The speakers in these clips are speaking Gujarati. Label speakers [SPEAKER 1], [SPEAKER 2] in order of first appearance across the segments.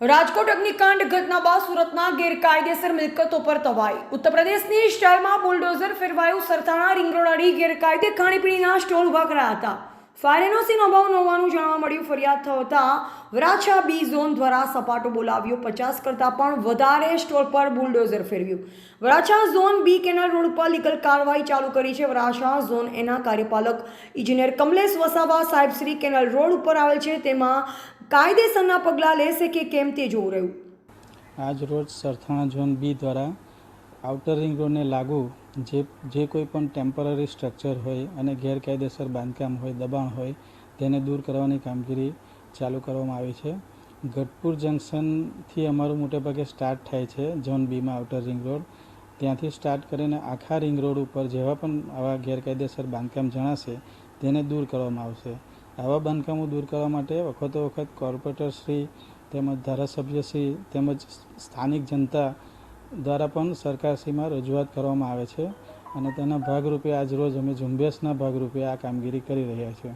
[SPEAKER 1] રાજકોટ અગ્નિકાંડ ઘટના બાદ સુરતના ગેરકાયદેસર મિલકતો પર તવાઈ. ઉત્તર પ્રદેશની સ્ટાઇલમાં બુલડોઝર ફેરવાયું સરથાણા રિંગરોડ અડી ગેરકાયદે ખાણીપીણીના સ્ટોલ ઊભા કર્યા હતા. ફાયર એનઓસીનો અભાવ હોવાનું જાણવા મળ્યું. ફરિયાદ થતા વરાછા બી ઝોન દ્વારા સપાટો બોલાવ્યો. પચાસ કરતાં પણ વધારે સ્ટોર પર bulldozer ફેરવ્યું. Varachha zone B canal road પર લીગલ કાર્યવાહી ચાલુ કરી છે. વરાછા ઝોન એના કાર્યપાલક ઇજનેર કમલેશ વસાવા સાહેબ શ્રી કેનાલ રોડ ઉપર આવેલ છે. તેમાં કાયદેસરના પગલાં લેશે કે કેમ તે જોવું રહ્યું?
[SPEAKER 2] આજ રોજ સરથાણા ઝોન બી દ્વારા આઉટર રિંગ રોડને લાગુ જે જે કોઈ પણ ટેમ્પરરી સ્ટ્રક્ચર હોય અને ગેરકાયદેસર બાંધકામ હોય, દબાણ હોય, તેને દૂર કરવાની કામગીરી ચાલુ કરવામાં આવી છે. ગઢપુર જંકશનથી અમારું મોટેભાગે સ્ટાર્ટ થાય છે ઝોન બીમાં આઉટર રિંગ રોડ ત્યાંથી સ્ટાર્ટ કરીને આખા રિંગ રોડ ઉપર જેવા પણ આવા ગેરકાયદેસર બાંધકામ જણાશે, તેને દૂર કરવામાં આવશે. આવા બાંધકામો દૂર કરવા માટે વખતો વખત કોર્પોરેટર શ્રી તેમજ ધારાસભ્યશ્રી તેમજ સ્થાનિક જનતા દ્વારા પણ સરકારશ્રીમાં રજૂઆત કરવામાં આવે છે અને તેના ભાગરૂપે આજ રોજ અમે ઝુંબેશના ભાગરૂપે આ કામગીરી કરી રહ્યા છીએ.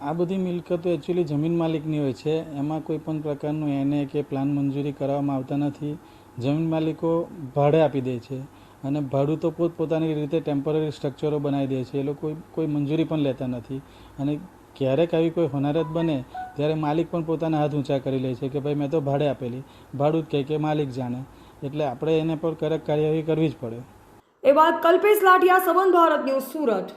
[SPEAKER 3] આ
[SPEAKER 2] બધી મિલકતો એકચ્યુઅલી જમીન માલિકની હોય છે. એમાં કોઈ પણ પ્રકારનું એને કે પ્લાન મંજૂરી કરવામાં આવતા નથી. જમીન માલિકો ભાડે આપી દે છે અને ભાડું તો પોતપોતાની રીતે ટેમ્પરરી સ્ટ્રક્ચરો બનાવી દે છે. એ લોકો કોઈ મંજૂરી પણ લેતા નથી. અને ક્યારેક આવી કોઈ હોનારત બને, ત્યારે માલિક પણ પોતાના હાથ ઊંચા કરી લે છે કે ભાઈ મેં તો ભાડે આપેલી, ભાડું જ કહે કે માલિક જાણે. એટલે આપણે એને પર કડક કાર્યવાહી કરવી જ પડે.
[SPEAKER 1] એ વાત કલ્પેશ લાઠિયા, સંબંધ ભારત ન્યૂઝ, સુરત.